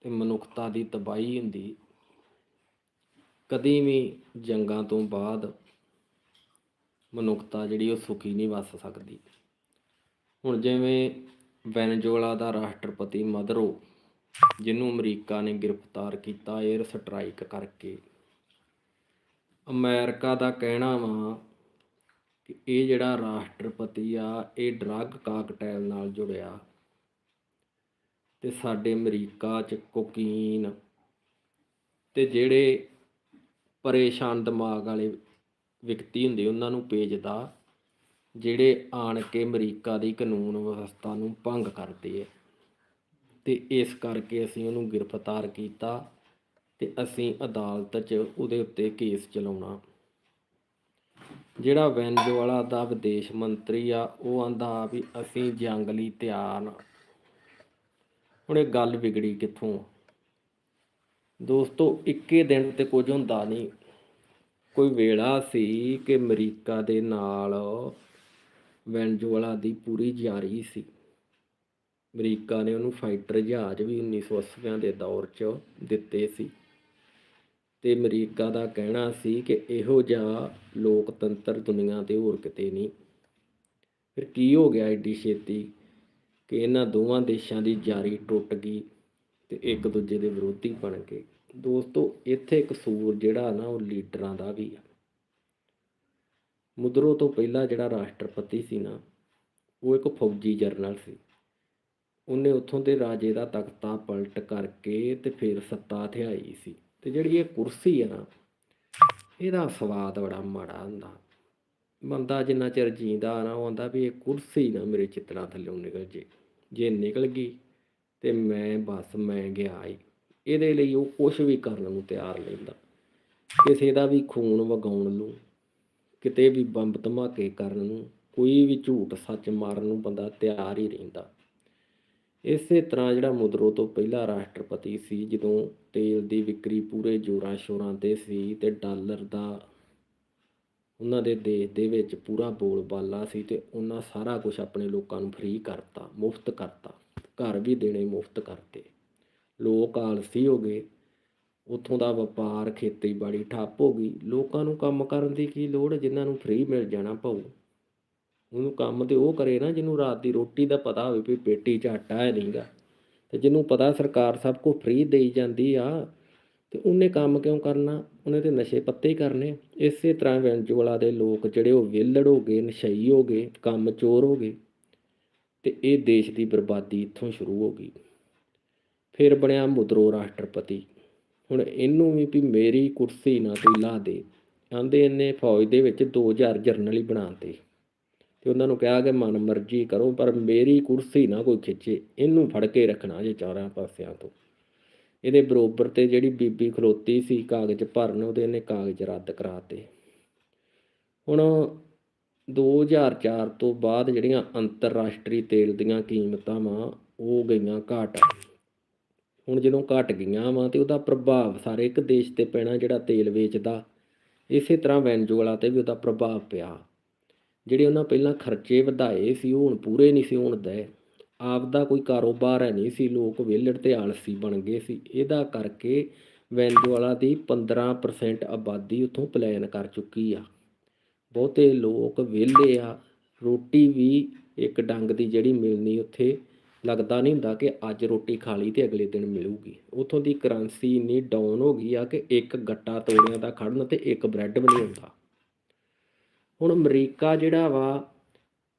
ਤੇ ਮਨੁੱਖਤਾ ਦੀ ਤਬਾਹੀ ਹੁੰਦੀ। ਕਦੀ ਵੀ ਜੰਗਾਂ ਤੋਂ ਬਾਅਦ ਮਨੁੱਖਤਾ ਜਿਹੜੀ ਉਹ ਸੁਖੀ ਨਹੀਂ ਵਸ ਸਕਦੀ। ਹੁਣ ਜਿਵੇਂ ਵੈਨਜ਼ੂਏਲਾ ਦਾ ਰਾਸ਼ਟਰਪਤੀ ਮਦਰੋ, ਜਿਹਨੂੰ ਅਮਰੀਕਾ ਨੇ ਗ੍ਰਿਫਤਾਰ ਕੀਤਾ 에ਅਰ ਸਟ੍ਰਾਈਕ ਕਰਕੇ। ਅਮਰੀਕਾ ਦਾ ਕਹਿਣਾ ਵਾ ਕਿ ਇਹ ਜਿਹੜਾ ਰਾਸ਼ਟਰਪਤੀ ਆ, ਇਹ ਡਰੱਗ ਕਾਕਟੇਲ ਨਾਲ ਜੁੜਿਆ। ਤੇ ਸਾਡੇ ਅਮਰੀਕਾ 'ਚ ਕੋਕੀਨ ਤੇ ਜਿਹੜੇ ਪਰੇਸ਼ਾਨ ਦਿਮਾਗ ਵਾਲੇ ਵਿਅਕਤੀ ਹੁੰਦੇ, ਉਹਨਾਂ ਨੂੰ ਭੇਜਦਾ, ਜਿਹੜੇ ਆਣ ਕੇ ਅਮਰੀਕਾ ਦੀ ਕਾਨੂੰਨ ਵਿਵਸਥਾ ਨੂੰ ਭੰਗ ਕਰਦੇ ਆ। ਤੇ ਇਸ ਕਰਕੇ ਅਸੀਂ ਉਹਨੂੰ ਗ੍ਰਿਫਤਾਰ ਕੀਤਾ ਤੇ ਅਸੀਂ ਅਦਾਲਤ 'ਚ ਉਹਦੇ ਉੱਤੇ ਕੇਸ ਚਲਾਉਣਾ। ਜਿਹੜਾ ਵੈਨਜ਼ੂਏਲਾ ਦਾ ਵਿਦੇਸ਼ ਮੰਤਰੀ ਆ, ਉਹ ਆਂਦਾ ਵੀ ਅਸੀਂ ਜੰਗ ਲਈ ਤਿਆਰ ਹੁਣ ਇਹ ਗੱਲ ਵਿਗੜੀ ਕਿੱਥੋਂ ਦੋਸਤੋ, ਇੱਕੇ ਦਿਨ ਤੇ ਕੁਝ ਹੁੰਦਾ ਨਹੀਂ। ਕੋਈ ਵੇਲਾ ਸੀ ਕਿ ਅਮਰੀਕਾ ਦੇ ਨਾਲ ਵੈਨਜ਼ੂਏਲਾ ਦੀ ਪੂਰੀ ਜਾਰੀ ਸੀ। ਅਮਰੀਕਾ ਨੇ ਉਹਨੂੰ ਫਾਈਟਰ ਜਹਾਜ਼ ਵੀ 1980 ਦੇ ਦੌਰ 'ਚ ਦਿੱਤੇ ਸੀ। ਤੇ ਅਮਰੀਕਾ ਦਾ ਕਹਿਣਾ ਸੀ ਕਿ ਇਹੋ ਜਿਹਾ ਲੋਕਤੰਤਰ ਦੁਨੀਆ ਤੇ ਹੋਰ ਕਿਤੇ ਨਹੀਂ। ਫਿਰ ਕੀ ਹੋ ਗਿਆ ਐਡੀ ਛੇਤੀ? ਕਿ ਇਹਨਾਂ ਦੋਵਾਂ ਦੇਸ਼ਾਂ ਦੀ ਜਾਰੀ ਟੁੱਟ ਗਈ ਤੇ ਇੱਕ ਦੂਜੇ ਦੇ ਵਿਰੋਧੀ ਬਣ ਗਏ। ਦੋਸਤੋ, ਇੱਥੇ ਕਸੂਰ ਜਿਹੜਾ ਨਾ, ਉਹ ਲੀਡਰਾਂ ਦਾ ਵੀ ਆ। ਮੁਦਰੋ ਤੋਂ ਪਹਿਲਾਂ ਜਿਹੜਾ ਰਾਸ਼ਟਰਪਤੀ ਸੀ ਨਾ, ਉਹ ਇੱਕ ਫੌਜੀ ਜਰਨਲ ਸੀ। ਉਹਨੇ ਉੱਥੋਂ ਦੇ ਰਾਜੇ ਦਾ ਤਖਤਾ ਪਲਟ ਕਰਕੇ ਤੇ ਫਿਰ ਸੱਤਾ ਥਿਆਈ ਸੀ। ਤੇ ਜਿਹੜੀ ਇਹ ਕੁਰਸੀ ਹੈ ਨਾ, ਇਹਦਾ ਸਵਾਦ ਬੜਾ ਮਾੜਾ ਹੁੰਦਾ। ਬੰਦਾ ਜਿੰਨਾ ਚਿਰ ਜੀਂਦਾ ਨਾ, ਉਹ ਆਂਦਾ ਵੀ ਇਹ ਕੁਰਸੀ ਨਾ ਮੇਰੇ ਚਿੱਤਰਾਂ ਥੱਲੋਂ ਨਿਕਲ ਜੇ। ਜੇ ਨਿਕਲ ਗਈ ਤੇ ਮੈਂ, ਬਸ ਮੈਂ ਗਿਆ ਈ। ਇਹਦੇ ਲਈ ਉਹ ਕੁਝ ਵੀ ਕਰਨ ਨੂੰ ਤਿਆਰ ਲੈਂਦਾ ਕਿਸੇ ਦਾ ਵੀ ਖੂਨ ਵਗਾਉਣ ਨੂੰ, ਕਿਤੇ ਵੀ ਬੰਬ ਧਮਾਕੇ ਕਰਨ ਨੂੰ, ਕੋਈ ਵੀ ਝੂਠ ਸੱਚ ਮਾਰਨ ਨੂੰ ਬੰਦਾ ਤਿਆਰ ਹੀ ਰਹਿੰਦਾ। ਇਸੇ ਤਰ੍ਹਾਂ ਜਿਹੜਾ ਮੁਦਰੋ ਤੋਂ ਪਹਿਲਾ ਰਾਸ਼ਟਰਪਤੀ ਸੀ, ਜਦੋਂ ਤੇਲ ਦੀ ਵਿਕਰੀ ਪੂਰੇ ਜੋਰਾਂ ਸ਼ੋਰਾਂ ਤੇ ਸੀ ਤੇ ਡਾਲਰ ਦਾ ਉਹਨਾਂ ਦੇ ਦੇਸ਼ ਦੇ ਵਿੱਚ ਪੂਰਾ ਬੋਲਬਾਲਾ ਸੀ ਤੇ ਉਹਨਾਂ ਸਾਰਾ ਕੁਝ ਆਪਣੇ ਲੋਕਾਂ ਨੂੰ ਫ੍ਰੀ ਕਰਤਾ, ਮੁਫਤ ਕਰਤਾ, ਘਰ ਵੀ ਦੇਣੇ ਮੁਫਤ ਕਰਤੇ। ਲੋਕ ਆਲਸੀ ਹੋ ਗਏ। ਉੱਥੋਂ ਦਾ ਵਪਾਰ, ਖੇਤੀਬਾੜੀ ਠੱਪ ਹੋ ਗਈ। ਲੋਕਾਂ ਨੂੰ ਕੰਮ ਕਰਨ ਦੀ ਕੀ ਲੋੜ? ਜਿਨ੍ਹਾਂ ਨੂੰ ਫ੍ਰੀ ਮਿਲ ਜਾਣਾ ਪਊ। ਉਹਨੂੰ ਕੰਮ ਤੇ ਉਹ ਕਰੇ ਨਾ ਜਿਹਨੂੰ ਰਾਤ ਦੀ ਰੋਟੀ ਦਾ ਪਤਾ ਹੋਵੇ ਵੀ ਪੇਟੀ 'ਚ ਆਟਾ ਹੈ ਨਹੀਂਗਾ ਤੇ ਜਿਹਨੂੰ ਪਤਾ ਸਰਕਾਰ ਸਭ ਕੁਝ ਫ੍ਰੀ ਦੇਈ ਜਾਂਦੀ ਆ ਤੇ ਉਹਨੇ ਕੰਮ ਕਿਉਂ ਕਰਨਾ? ਉਹਨੇ ਤੇ ਨਸ਼ੇ ਪੱਤੇ ਹੀ ਕਰਨੇ। ਇਸੇ ਤਰ੍ਹਾਂ ਵੈਨਜ਼ੂਏਲਾ ਦੇ ਲੋਕ ਜਿਹੜੇ ਉਹ ਵਿਹਲੜ ਹੋ ਗਏ, ਨਸ਼ਈ ਹੋ ਗਏ, ਕੰਮ ਚੋਰ ਹੋ ਗਏ ਤੇ ਇਹ ਦੇਸ਼ ਦੀ ਬਰਬਾਦੀ ਇੱਥੋਂ ਸ਼ੁਰੂ ਹੋ ਗਈ। ਫਿਰ ਬਣਿਆ ਮੁਦਰੋ ਰਾਸ਼ਟਰਪਤੀ। ਹੁਣ ਇਹਨੂੰ ਵੀ ਵੀ ਮੇਰੀ ਕੁਰਸੀ ਨਾ ਕੋਈ ਲਾ ਦੇ। ਆਂਦੇ ਇਹਨੇ ਫੌਜ ਦੇ ਵਿੱਚ 2000 ਜਰਨਲ ਹੀ ਬਣਾਤੇ ਤੇ। ਉਹਨਾਂ ਨੂੰ ਕਿਹਾ ਕਿ ਮਨ ਮਰਜ਼ੀ ਕਰੋ, ਪਰ ਮੇਰੀ ਕੁਰਸੀ ਨਾ ਕੋਈ ਖਿੱਚੇ। ਇਹਨੂੰ ਫੜ ਕੇ ਰੱਖਣਾ ਜੇ ਚਾਰਾਂ ਪਾਸਿਆਂ ਤੋਂ। ਇਹਦੇ ਬਰੋਬਰ ਤੇ ਜਿਹੜੀ ਬੀਬੀ ਖਲੋਤੀ ਸੀ, ਕਾਗਜ਼ ਭਰਨ, ਉਹਦੇ ਇਹਨੇ ਕਾਗਜ਼ ਰੱਦ ਕਰਾਤੇ। ਹੁਣ 2004 ਤੋਂ ਬਾਅਦ ਜਿਹੜੀਆਂ ਅੰਤਰਰਾਸ਼ਟਰੀ ਤੇਲ ਦੀਆਂ ਕੀਮਤਾਂ ਵਾ, ਉਹ ਗਈਆਂ ਘਟ। ਹੁਣ ਜਦੋਂ ਘਟ ਗਈਆਂ ਵਾ ਤੇ ਉਹਦਾ ਪ੍ਰਭਾਵ ਸਾਰੇ ਇੱਕ ਦੇਸ਼ ਤੇ ਪੈਣਾ ਜਿਹੜਾ ਤੇਲ ਵੇਚਦਾ, ਇਸੇ ਤਰ੍ਹਾਂ ਵੈਨਜ਼ੂਏਲਾ ਤੇ ਵੀ ਉਹਦਾ ਪ੍ਰਭਾਵ ਪਿਆ। ਜਿਹੜੇ ਉਹਨਾਂ ਪਹਿਲਾਂ ਖਰਚੇ ਵਧਾਏ ਸੀ, ਉਹ ਹੁਣ ਪੂਰੇ ਨਹੀਂ ਸੀ ਹੋਣ ਦੇ ਆਪ ਦਾ ਕੋਈ ਕਾਰੋਬਾਰ ਹੈ ਨਹੀਂ ਸੀ, ਲੋਕ ਵਿਹਲੜ ਤੇ ਆਲਸੀ ਬਣ ਗਏ ਸੀ। ਇਹਦਾ ਕਰਕੇ ਵੈਨਜ਼ੂਏਲਾ ਦੀ 15% ਆਬਾਦੀ ਉੱਥੋਂ ਪਲਾਇਨ ਕਰ ਚੁੱਕੀ ਆ। ਬਹੁਤੇ ਲੋਕ ਵਿਹਲੇ ਆ, ਰੋਟੀ ਵੀ ਇੱਕ ਡੰਗ ਦੀ ਜਿਹੜੀ ਮਿਲਣੀ ਉੱਥੇ ਲੱਗਦਾ ਨਹੀਂ ਹੁੰਦਾ ਕਿ ਅੱਜ ਰੋਟੀ ਖਾ ਲਈ ਤੇ ਅਗਲੇ ਦਿਨ ਮਿਲੂਗੀ। ਉਥੋਂ ਦੀ ਕਰੰਸੀ ਇੰਨੀ ਡਾਊਨ ਹੋ ਗਈ ਆ ਕਿ ਇੱਕ ਗੱਟਾ ਤੋੜਿਆਂ ਦਾ ਖੜਨ ਤੇ ਇੱਕ ਬ੍ਰੈਡ ਵੀ ਨਹੀਂ ਹੁੰਦਾ। ਹੁਣ ਅਮਰੀਕਾ ਜਿਹੜਾ ਵਾ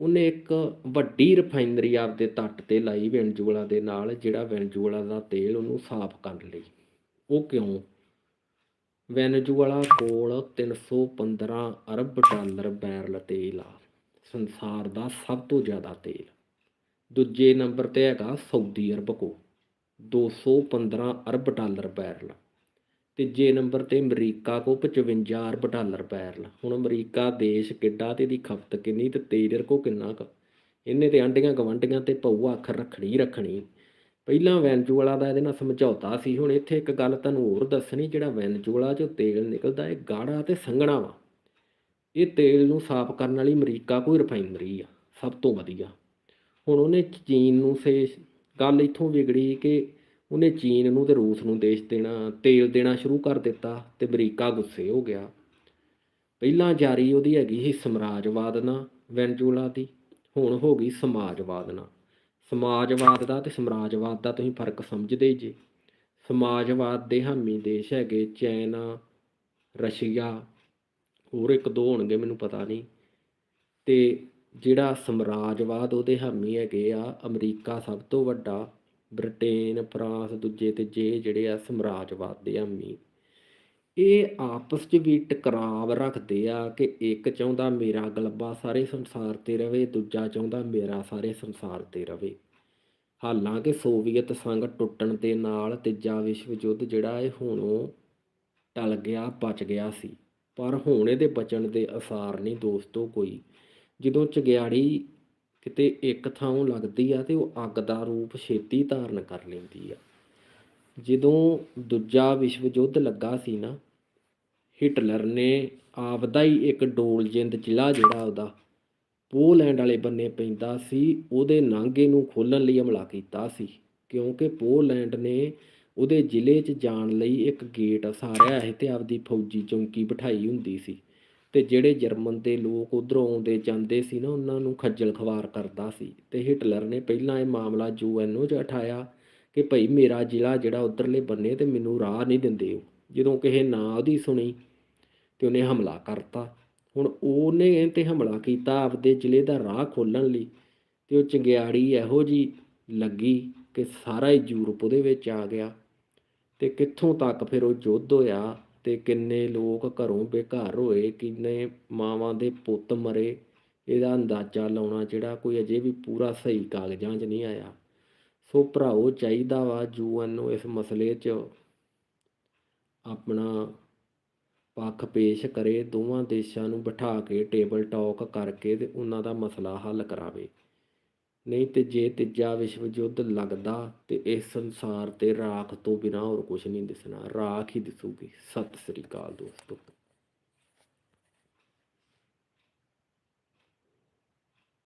ਉਹਨੇ ਇੱਕ ਵੱਡੀ ਰਿਫਾਈਨਰੀ ਆਪਦੇ ਤੱਟ ਤੇ ਲਾਈ ਵੈਨਜ਼ੂਏਲਾ ਦੇ ਨਾਲ, ਜਿਹੜਾ ਵੈਨਜ਼ੂਏਲਾ ਦਾ ਤੇਲ ਉਹਨੂੰ ਸਾਫ਼ ਕਰਨ ਲਈ। ਉਹ ਕਿਉਂ? ਵੈਨਜ਼ੂਏਲਾ ਕੋਲ 315 ਅਰਬ ਡਾਲਰ ਬੈਰਲ ਤੇਲ ਆ। ਸੰਸਾਰ ਦਾ ਸਭ ਤੋਂ ਜ਼ਿਆਦਾ ਤੇਲ। ਦੂਜੇ ਨੰਬਰ ਤੇ ਹੈਗਾ ਸਾਊਦੀ ਅਰਬ ਕੋ 215 ਅਰਬ ਡਾਲਰ ਬੈਰਲ। ਤੀਜੇ ਨੰਬਰ ਤੇ ਅਮਰੀਕਾ ਕੋ 55 ਅਰਬ ਡਾਲਰ ਬੈਰਲ ਹੁਣ ਅਮਰੀਕਾ ਦੇਸ਼ ਕਿੱਡਾ ਤੇ ਦੀ ਖਪਤ ਕਿੰਨੀ ਤੇ ਤੇਜਰ ਕੋ ਕਿੰਨਾ ਕੁ? ਇਹਨੇ ਤੇ ਆਂਡੀਆਂ ਗਵੰਡੀਆਂ ਤੇ ਪਊ ਅੱਖ ਰੱਖਣੀ ਰੱਖਣੀ। ਪਹਿਲਾਂ ਵੈਨਜ਼ੂਏਲਾ ਦਾ ਇਹਦੇ ਨਾਲ ਸਮਝੌਤਾ ਸੀ। ਹੁਣ ਇੱਥੇ ਇੱਕ ਗੱਲ ਤੁਹਾਨੂੰ ਹੋਰ ਦੱਸਣੀ, ਜਿਹੜਾ ਵੈਨਜ਼ੂਏਲਾ 'ਚੋਂ ਤੇਲ ਨਿਕਲਦਾ ਇਹ ਗਾੜਾ ਤੇ ਸੰਘਣਾ ਵਾ। ਇਹ ਤੇਲ ਨੂੰ ਸਾਫ਼ ਕਰਨ ਵਾਲੀ ਅਮਰੀਕਾ ਕੋਈ ਰਿਫਾਈਨਰੀ ਆ, ਸਭ ਤੋਂ ਵਧੀਆ। ਹੁਣ ਉਹਨੇ ਚੀਨ ਨੂੰ ਸੇ ਗੱਲ ਇੱਥੋਂ ਵਿਗੜੀ ਕਿ ਉਹਨੇ ਚੀਨ ਨੂੰ ਤੇ ਰੂਸ ਨੂੰ ਦੇਸ਼ ਦੇਣਾ, ਤੇਲ ਦੇਣਾ ਸ਼ੁਰੂ ਕਰ ਦਿੱਤਾ ਤੇ ਅਮਰੀਕਾ ਗੁੱਸੇ ਹੋ ਗਿਆ। ਪਹਿਲਾਂ ਜਾਰੀ ਉਹਦੀ ਹੈਗੀ ਸੀ ਸਮਰਾਜਵਾਦ ਨਾਲ ਵੈਨਜ਼ੂਲਾ ਦੀ, ਹੁਣ ਹੋ ਗਈ ਸਮਾਜਵਾਦ ਨਾਲ ਸਮਾਜਵਾਦ ਦਾ ਤੇ ਸਮਰਾਜਵਾਦ ਦਾ ਤੁਸੀਂ ਫ਼ਰਕ ਸਮਝਦੇ ਜੇ। ਸਮਾਜਵਾਦ ਦੇ ਹਾਮੀ ਦੇਸ਼ ਹੈਗੇ ਚਾਈਨਾ, ਰਸ਼ੀਆ, ਹੋਰ ਇੱਕ ਦੋ ਹੋਣਗੇ ਮੈਨੂੰ ਪਤਾ ਨਹੀਂ। ਤੇ ਜਿਹੜਾ ਸਮਰਾਜਵਾਦ ਉਹਦੇ ਹਾਮੀ ਹੈਗੇ ਆ ਅਮਰੀਕਾ ਸਭ ਤੋਂ ਵੱਡਾ ਬ੍ਰਿਟੇਨ, ਫਰਾਂਸ, ਦੂਜੇ ਤੇ ਜੇ ਜਿਹੜੇ ਆ ਸਮਰਾਜਵਾਦ ਦੇ ਹਾਮੀ ਇਹ ਆਪਸ 'ਚ ਵੀ ਟਕਰਾਵ ਰੱਖਦੇ ਆ ਕਿ ਇੱਕ ਚਾਹੁੰਦਾ ਮੇਰਾ ਗਲਬਾ ਸਾਰੇ ਸੰਸਾਰ ਤੇ ਰਵੇ, ਦੂਜਾ ਚਾਹੁੰਦਾ ਮੇਰਾ ਸਾਰੇ ਸੰਸਾਰ ਤੇ ਰਵੇ। ਹਾਲਾਂਕਿ ਸੋਵੀਅਤ ਸੰਘ ਟੁੱਟਣ ਦੇ ਨਾਲ ਤੀਜਾ ਵਿਸ਼ਵ ਯੁੱਧ ਜਿਹੜਾ ਇਹ ਹੁਣੋਂ ਟਲ ਗਿਆ ਬਚ ਗਿਆ ਸੀ। ਪਰ ਹੁਣ ਇਹਦੇ ਬਚਣ ਦੇ ਅਸਾਰ ਨਹੀਂ ਦੋਸਤੋ ਕੋਈ। ਜਦੋਂ ਚਗਿਆੜੀ ਕਿਤੇ ਇੱਕ ਥਾਂ ਲੱਗਦੀ ਆ ਤੇ ਉਹ ਅੱਗ ਦਾ ਰੂਪ ਛੇਤੀ ਧਾਰਨ ਕਰ ਲੈਂਦੀ ਆ। ਜਦੋਂ ਦੂਜਾ ਵਿਸ਼ਵ ਯੁੱਧ ਲੱਗਾ ਸੀ ਨਾ, ਹਿਟਲਰ ਨੇ ਆਪਦਾ ਹੀ ਇੱਕ ਡੋਲਜਿੰਦ ਜ਼ਿਲ੍ਹਾ ਜਿਹੜਾ ਉਹਦਾ, ਪੋਲੈਂਡ ਵਾਲੇ ਬੰਨੇ ਪੈਂਦਾ ਸੀ, ਉਹਦੇ ਨਾਂਗੇ ਨੂੰ ਖੋਲਣ ਲਈ ਹਮਲਾ ਕੀਤਾ ਸੀ, ਕਿਉਂਕਿ ਪੋਲੈਂਡ ਨੇ ਉਹਦੇ ਜ਼ਿਲ੍ਹੇ 'ਚ ਜਾਣ ਲਈ ਇੱਕ ਗੇਟ ਸਾਰਿਆ ਸੀ ਤੇ ਆਪਦੀ ਫੌਜੀ ਚੌਂਕੀ ਬਿਠਾਈ ਹੁੰਦੀ ਸੀ। ਤੇ ਜਿਹੜੇ ਜਰਮਨ ਦੇ ਲੋਕ ਉਧਰੋਂ ਆਉਂਦੇ ਜਾਂਦੇ ਸੀ ਨਾ, ਉਹਨਾਂ ਨੂੰ ਖੱਜਲ ਖਵਾਰ ਕਰਦਾ ਸੀ ਤੇ ਹਿਟਲਰ ਨੇ ਪਹਿਲਾਂ ਇਹ ਮਾਮਲਾ ਯੂਐਨਓ 'ਚ ਉਠਾਇਆ ਕਿ ਭਈ ਮੇਰਾ ਜ਼ਿਲ੍ਹਾ ਜਿਹੜਾ ਉਧਰਲੇ ਬੰਨੇ ਤੇ ਮੈਨੂੰ ਰਾਹ ਨਹੀਂ ਦਿੰਦੇ ਉਹ। ਜਦੋਂ ਕਿਸੇ ਨਾ ਉਹਦੀ ਸੁਣੀ ਤੇ ਉਹਨੇ ਹਮਲਾ ਕਰਤਾ। ਹੁਣ ਉਹਨੇ ਤੇ ਹਮਲਾ ਕੀਤਾ ਆਪਦੇ ਜ਼ਿਲ੍ਹੇ ਦਾ ਰਾਹ ਖੋਲਣ ਲਈ ਤੇ ਉਹ ਚੰਗਿਆੜੀ ਇਹੋ ਜੀ ਲੱਗੀ ਕਿ ਸਾਰਾ ਹੀ ਯੂਰਪ ਉਹਦੇ ਵਿੱਚ ਆ ਗਿਆ ਤੇ ਕਿੱਥੋਂ ਤੱਕ ਫਿਰ ਉਹ ਯੁੱਧ ਹੋਇਆ ਤੇ ਕਿੰਨੇ ਲੋਕ ਘਰੋਂ ਬੇਘਰ ਹੋਏ, ਕਿੰਨੇ ਮਾਵਾਂ ਦੇ ਪੁੱਤ ਮਰੇ, ਇਹਦਾ ਅੰਦਾਜ਼ਾ ਲਾਉਣਾ ਜਿਹੜਾ ਕੋਈ ਅਜੇ ਵੀ ਪੂਰਾ ਸਹੀ ਕਾਗਜ਼ਾਂ 'ਚ ਨਹੀਂ ਆਇਆ। ਸੋ ਭਰਾਓ, ਚਾਹੀਦਾ ਵਾ ਯੂਐਨ ਨੂੰ ਇਸ ਮਸਲੇ 'ਚ ਆਪਣਾ ਪੱਖ ਪੇਸ਼ ਕਰੇ, ਦੋਵਾਂ ਦੇਸ਼ਾਂ ਨੂੰ ਬਿਠਾ ਕੇ ਟੇਬਲ ਟਾਕ ਕਰਕੇ ਤੇ ਉਹਨਾਂ ਦਾ ਮਸਲਾ ਹੱਲ ਕਰਾਵੇ। ਨਹੀਂ ਤੇ ਜੇ ਤੀਜਾ ਵਿਸ਼ਵ ਯੁੱਧ ਲੱਗਦਾ ਤੇ ਇਸ ਸੰਸਾਰ ਤੇ ਰਾਖ ਤੋਂ ਬਿਨਾਂ ਹੋਰ ਕੁਝ ਨਹੀਂ ਦਿਸਣਾ। ਰਾਖ ਹੀ ਦਿਸੂਗੀ। ਸਤਿ ਸ੍ਰੀ ਅਕਾਲ ਦੋਸਤੋ।